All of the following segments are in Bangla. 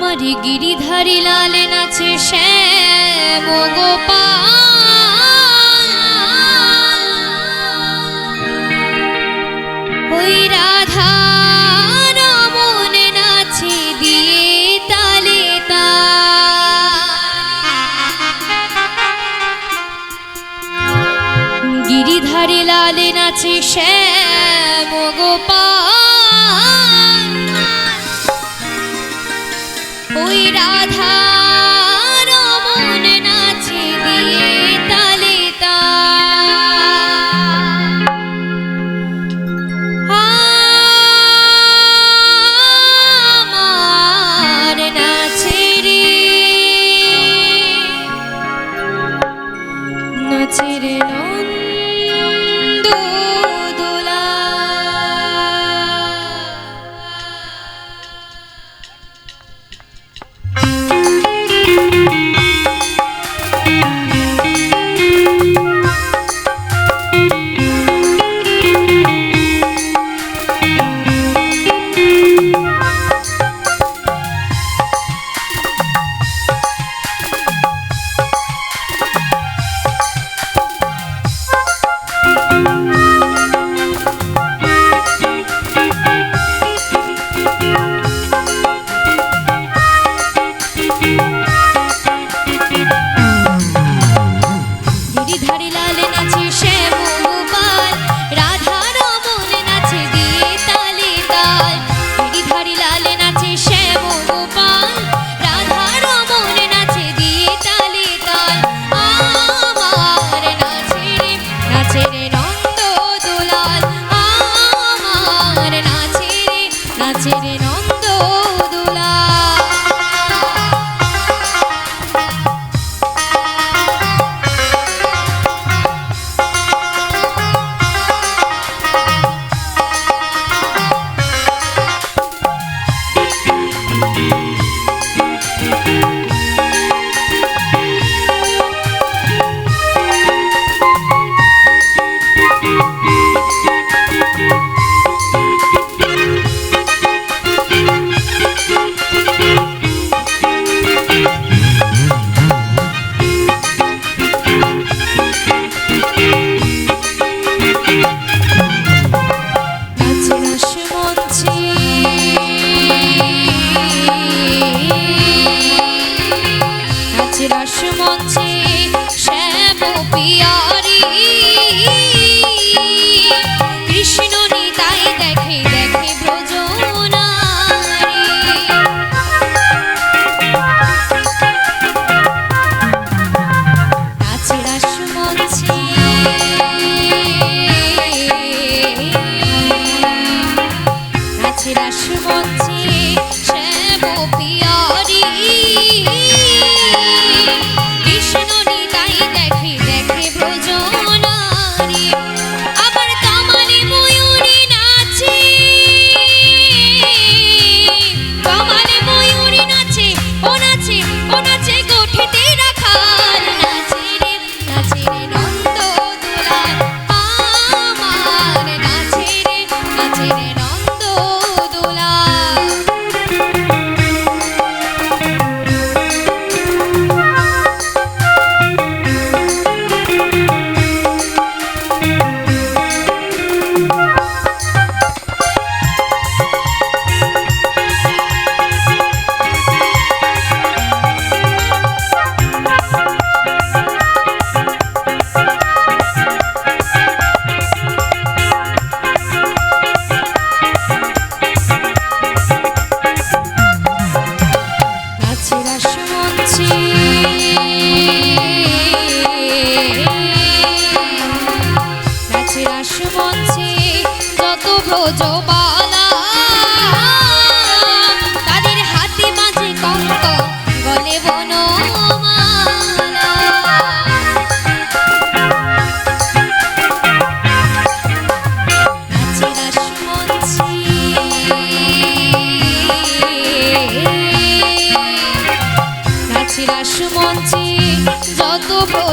আমার গিরিধারী লাল নাচে শ্যাম গোপাল। ওই রাধা মনে নাচে দিয়ে তালে গিরিধারি লাল নাচে শ্যাম গোপাল। রাধা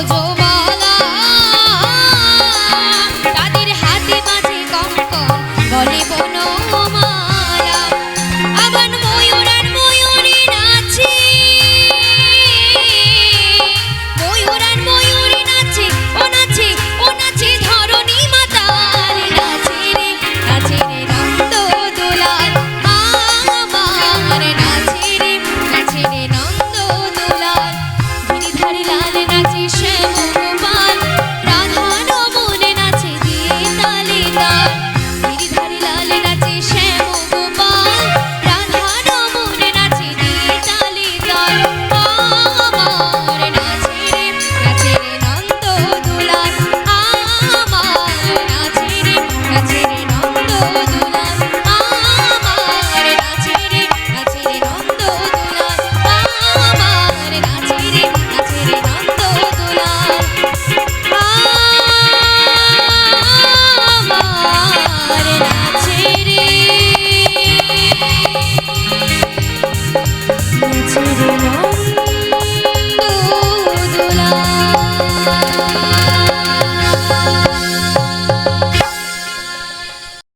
go.